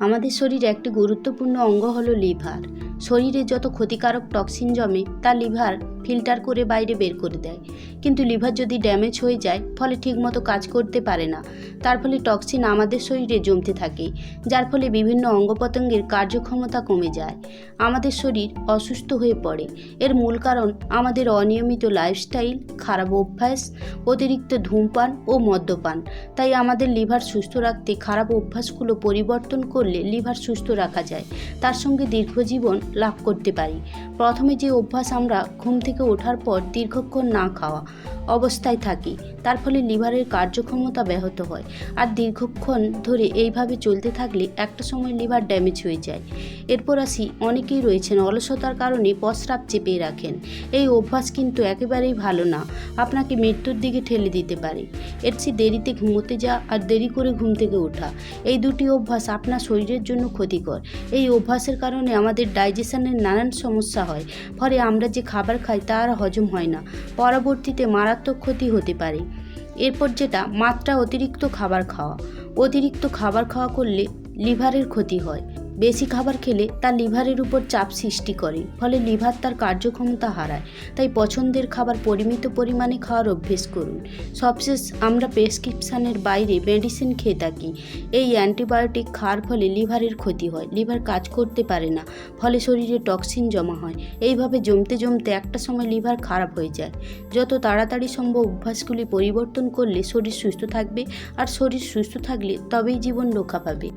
আমাদের শরীরে একটি গুরুত্বপূর্ণ অঙ্গ হলো লিভার। শরীরে যত ক্ষতিকারক টক্সিন জমে, তা লিভার ফিল্টার করে বাইরে বের করে দেয়। কিন্তু লিভার যদি ড্যামেজ হয়ে যায়, ফলে ঠিকমতো কাজ করতে পারে না। তার ফলে টক্সিন আমাদের শরীরে জমতে থাকে, যার ফলে বিভিন্ন অঙ্গ প্রত্যঙ্গের কার্যক্ষমতা কমে যায়। আমাদের শরীর অসুস্থ হয়ে পড়ে। এর মূল কারণ আমাদের অনিয়মিত লাইফস্টাইল খারাপ অভ্যাস, অতিরিক্ত ধূমপান ও মদ্যপান। তাই আমাদের লিভার সুস্থ রাখতে খারাপ অভ্যাসগুলো পরিবর্তন করলে লিভার সুস্থ রাখা যায়। তার সঙ্গে দীর্ঘজীবন লাভ করতে পারি। প্রথমে যে অভ্যাস আমরা ঘুম থেকে ওঠার পর দীর্ঘক্ষণ না খাওয়া অবস্থায় থাকি, তার ফলে লিভারের কার্যক্ষমতা ব্যাহত হয়। আর দীর্ঘক্ষণ ধরে এইভাবে চলতে থাকলে একটা সময় লিভার ড্যামেজ হয়ে যায়। এরপর আসি, অনেকেই রয়েছেন অলসতার কারণে প্রস্রাব চেপে রাখেন। এই অভ্যাস কিন্তু একেবারেই ভালো না। আপনাকে মৃত্যুর দিকে ঠেলে দিতে পারে। এর চেয়ে দেরিতে ঘুমোতে যা আর দেরি করে ঘুম থেকে ওঠা। এই দুটি অভ্যাস আপনার শরীরের জন্য ক্ষতিকর। এই অভ্যাসের কারণে আমাদের ডাইজেশনের নানান সমস্যা ফলে আমরা যে খাবার খাই তা আর হজম হয় না। পরবর্তীতে মারাত্মক ক্ষতি হতে পারে। এরপর যেটা, মাত্রা অতিরিক্ত খাবার খাওয়া। অতিরিক্ত খাবার খাওয়া করলে লিভারের ক্ষতি হয়। বেশি খাবার খেলে তা লিভারের উপর চাপ সৃষ্টি করে, ফলে লিভার তার কার্যক্ষমতা হারায়। তাই পছন্দের খাবার পরিমিত পরিমাণে খাওয়ার অভ্যেস করুন। সবশেষ আমরা প্রেসক্রিপশানের বাইরে মেডিসিন খেয়ে থাকি। এই অ্যান্টিবায়োটিক খাওয়ার ফলে লিভারের ক্ষতি হয়, লিভার কাজ করতে পারে না, ফলে শরীরে টক্সিন জমা হয়। এইভাবে জমতে জমতে একটা সময় লিভার খারাপ হয়ে যায়। যত তাড়াতাড়ি সম্ভব অভ্যাসগুলি পরিবর্তন করলে শরীর সুস্থ থাকবে, আর শরীর সুস্থ থাকলে তবেই জীবন রক্ষা পাবে।